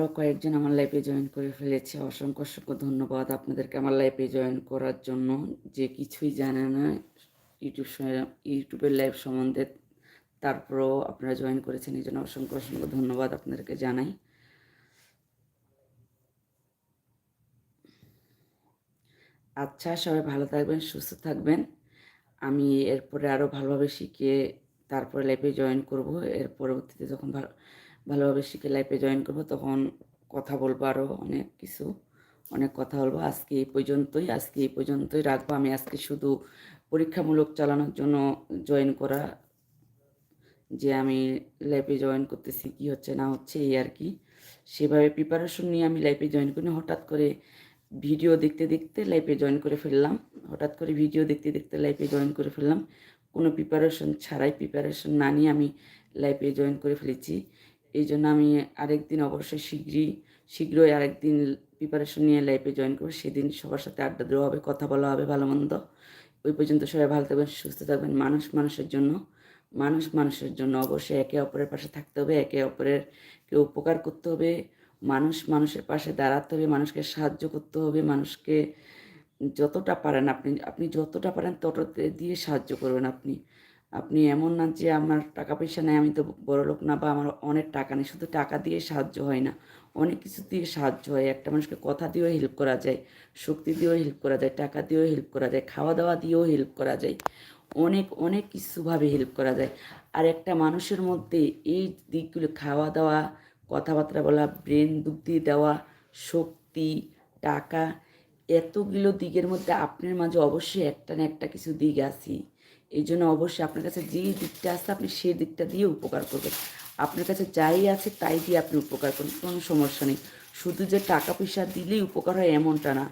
আরও কয়েকজন আমার লাইফে জয়েন করে ফেলেছে। অসংখ্য অসংখ্য ধন্যবাদ আপনাদেরকে আমার লাইফে জয়েন করার জন্য। যে কিছুই জানে না ইউটিউব ইউটিউবের লাইভ সম্বন্ধে তারপরেও আপনারা জয়েন করেছেন, এই জন্য অসংখ্য অসংখ্য ধন্যবাদ আপনাদেরকে জানাই। আচ্ছা সবাই ভালো থাকবেন, সুস্থ থাকবেন। আমি এরপরে আরও ভালোভাবে শিখে তারপরে লাইফে জয়েন করব। এর পরবর্তীতে যখন ভালো ভালোভাবে শিখে লাইফে জয়েন করব, তখন কথা বলব আরও অনেক কিছু। অনেক কথা বলব। আজকে এই পর্যন্তই, আজকে এই পর্যন্তই রাখব। আমি আজকে শুধু পরীক্ষামূলক চালানোর জন্য জয়েন করা, যে আমি লাইফে জয়েন করতেছি, কি হচ্ছে না হচ্ছে, এই আর কি। সেভাবে প্রিপারেশন নিয়ে আমি লাইফে জয়েন করি হঠাৎ করে ভিডিও দেখতে দেখতে লাইফে জয়েন করে ফেললাম। হঠাৎ করে ভিডিও দেখতে দেখতে লাইফে জয়েন করে ফেললাম। কোনো প্রিপারেশন ছাড়াই প্রিপারেশন না নিয়ে আমি লাইফে জয়েন করে ফেলেছি। এই জন্য আমি আরেকদিন অবশ্যই শীঘ্রই শীঘ্রই আরেকদিন প্রিপারেশন নিয়ে লাইফে জয়েন করব। সেদিন সবার সাথে আড্ডা দেওয়া হবে, কথা বলা হবে ভালো মন্দ। ওই পর্যন্ত সবাই ভালো থাকবেন, সুস্থ থাকবেন, মানুষ মানুষের জন্য, মানুষ মানুষের জন্য অবশ্যই একে অপরের পাশে থাকতে হবে, একে অপরের কে উপকার করতে হবে, মানুষ মানুষের পাশে দাঁড়াতে হবে, মানুষকে সাহায্য করতে হবে, মানুষকে যতটা পারেন আপনি আপনি যতটা পারেন ততটা দিয়ে সাহায্য করবেন আপনি। আপনি এমন না যে আমার টাকা পয়সা নেই, আমি তো বড় লোক না বা আমার অনেক টাকা নেই, শুধু টাকা দিয়ে সাহায্য হয় না। অনেক কিছু দিয়ে সাহায্য হয়। একটা মানুষকে কথা দিয়েও হেল্প করা যায়, শক্তি দিয়েও হেল্প করা যায়, টাকা দিয়েও হেল্প করা যায় খাওয়া দাওয়া দিয়েও হেল্প করা যায়, অনেক অনেক কিছুভাবে হেল্প করা যায়। আর একটা মানুষের মধ্যে এই দিকগুলো খাওয়া দাওয়া কথাবার্তা বলা ব্রেন বুদ্ধি দেওয়া, শক্তি, টাকা, এতগুলো দিকের মধ্যে আপনার মাঝে অবশ্যই একটা না একটা কিছু দিক আছে এই জন্য অবশ্যই আপনার কাছে যে দিকটা আছে, আপনি সেই দিকটা দিয়ে উপকার করবেন। আপনার কাছে যাই আছে, তাই দিয়ে আপনি উপকার করুন, কোনো সমস্যা নেই। শুধু যে টাকা পয়সা দিলেই উপকার হয় এমনটা না।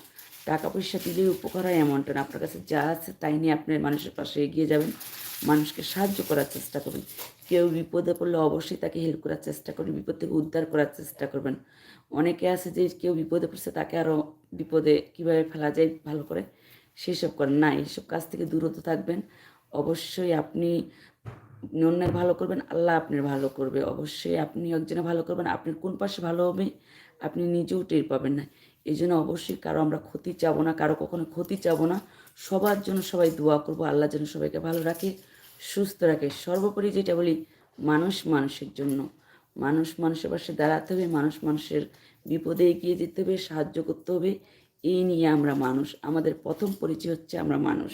টাকা পয়সা দিলেই উপকার হয় এমনটা না। আপনার কাছে যা আছে, তাই নিয়ে আপনি মানুষের পাশে এগিয়ে যাবেন, মানুষকে সাহায্য করার চেষ্টা করবেন। কেউ বিপদে পড়লে অবশ্যই তাকে হেল্প করার চেষ্টা করবেন, বিপদ থেকে উদ্ধার করার চেষ্টা করবেন। অনেকে আছে যে কেউ বিপদে পড়ছে, তাকে আরও বিপদে কীভাবে ফেলা যায় ভালো করে? সেসব করেন। না, এইসব কাজ থেকে দূরত থাকবেন। অবশ্যই আপনি অন্যের ভালো করবেন, আল্লাহ আপনার ভালো করবে। অবশ্যই আপনি একজনে ভালো করবেন আপনার কোন পাশে ভালো হবে আপনি নিজেও টের পাবেন না। এই জন্য অবশ্যই কারও আমরা ক্ষতি চাবো না, কারও কখনো ক্ষতি চাবো না। সবার জন্য সবাই দোয়া করব, আল্লাহ যেন সবাইকে ভালো রাখে, সুস্থ রাখে। সর্বোপরি যেটা বলি, মানুষ মানুষের জন্য। মানুষ মানুষের পাশে দাঁড়াতে হবে, মানুষ মানুষের বিপদে এগিয়ে যেতে হবে, সাহায্য করতে হবে। এই নিয়ে আমরা মানুষ। আমাদের প্রথম পরিচয় হচ্ছে আমরা মানুষ।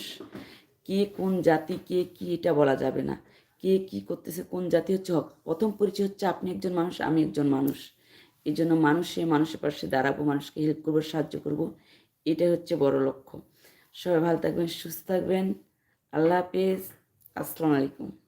কে কোন জাতি, কে কি এটা বলা যাবে না। কে কি করতেছে, কোন জাতি হচ্ছে হক। প্রথম পরিচয় হচ্ছে আপনি একজন মানুষ, আমি একজন মানুষ। এই জন্য মানুষে, মানুষের পাশে দাঁড়াবো, মানুষকে হেল্প করব, সাহায্য করব। এটাই হচ্ছে বড় লক্ষ্য। সবাই ভালো থাকবেন, সুস্থ থাকবেন। আল্লাহ হাফেজ। আসসালামু আলাইকুম।